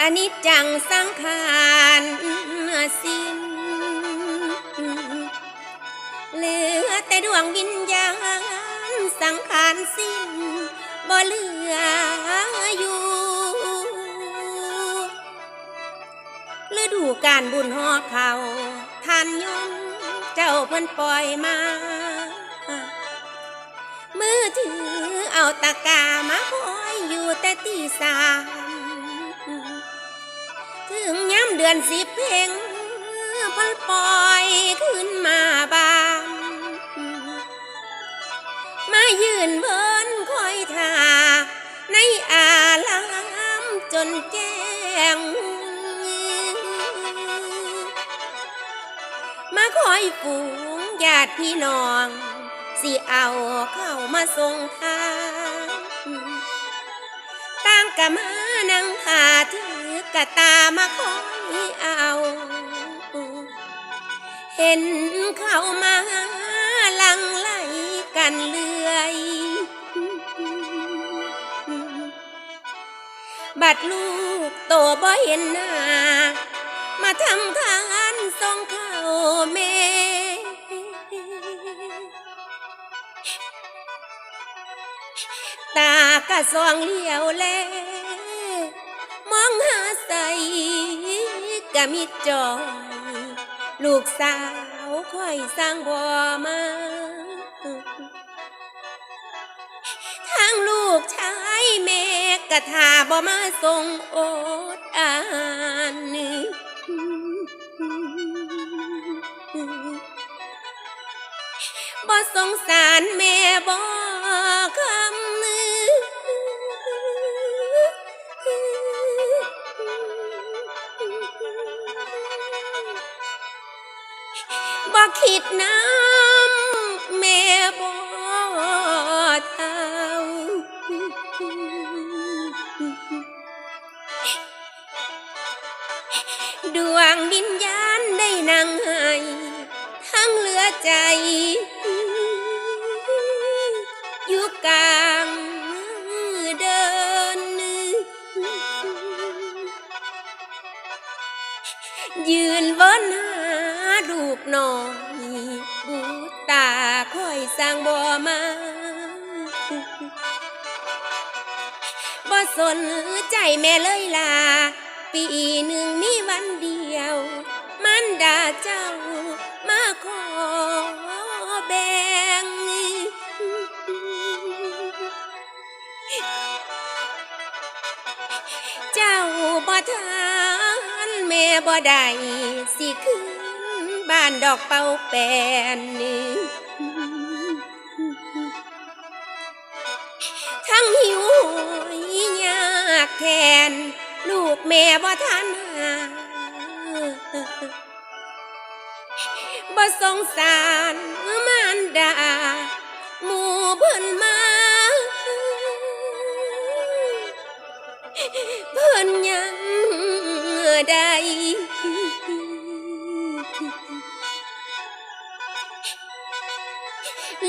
อนนี้จังสังขารสิ้น เหลือแต่ดวงวิญญาณสังขารสิ้น บ่เหลืออยู่ ฤดูการบุญหอเขาท่านยมเจ้าเพิ่นปล่อยมามือถือเอาตะกร้ามาคอยอยู่แต่ตีสาม ย้ำเดือนสิบเพลงพันปล่อยขึ้นมาบานมายืนเบิ้นคอยท่าในอาลามจนแจ้งมาคอยฝูงญาติพี่น้อง สิเอาเข้ามาส่งทางางกะมานั่งหาถือกะตามาคอยเอา เห็นเขามาลังไหลกันเลื่อย บัดลูกโตบ่เห็นหน้ามาทำทานส่งเข้าแม่ สองเลี้ยวแล มองหาใสกะมิดจอย ลูกสาวค่อยสร้างบ่มาทางลูกชายแม่กะทาบ่มาส่งโอดอานบ่สงสารแม่บ่คำ คิดน้ำแม่บ่เท่าดวงวิญญาณได้นั่งให้ทั้งเหลือใจ อยู่กลางเดิน ยืนวนหา ลูกน้อยบูตาคอยสร้างบ่มาบ่สนใจแม่เลยล่ะปีหนึ่งมีวันเดียว มันดาเจ้ามาขอแบ่งเจ้าบ่ทานแม่บ่ได้สิขึ้น บ้านดอกเป่าแปนนี่ทั้งหิวยยากแทน ลูกแม่บ่ทันหาบ่สงสารมารดาหมู่เพิ่นมาเพิ่นยังได้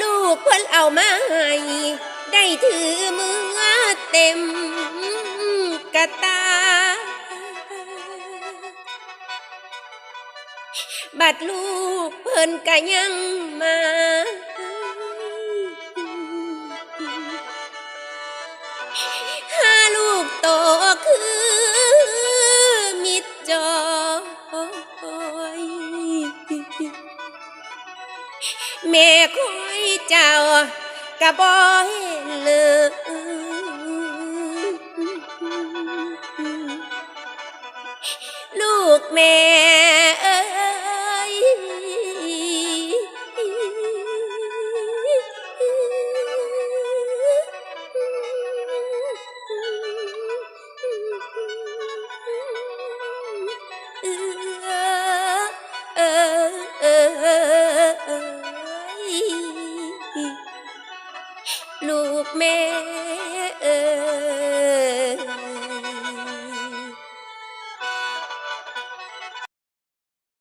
ลูกเพิ่นเอามาให้ได้ถือมือเต็มกระตา บัดลูกเพิ่นก็ยังมาถ้าลูกโตคือ แม่คอยเจ้ากะบ่เห็นเลยลูกแม่เอ้ยเอ ลูกแม่เออ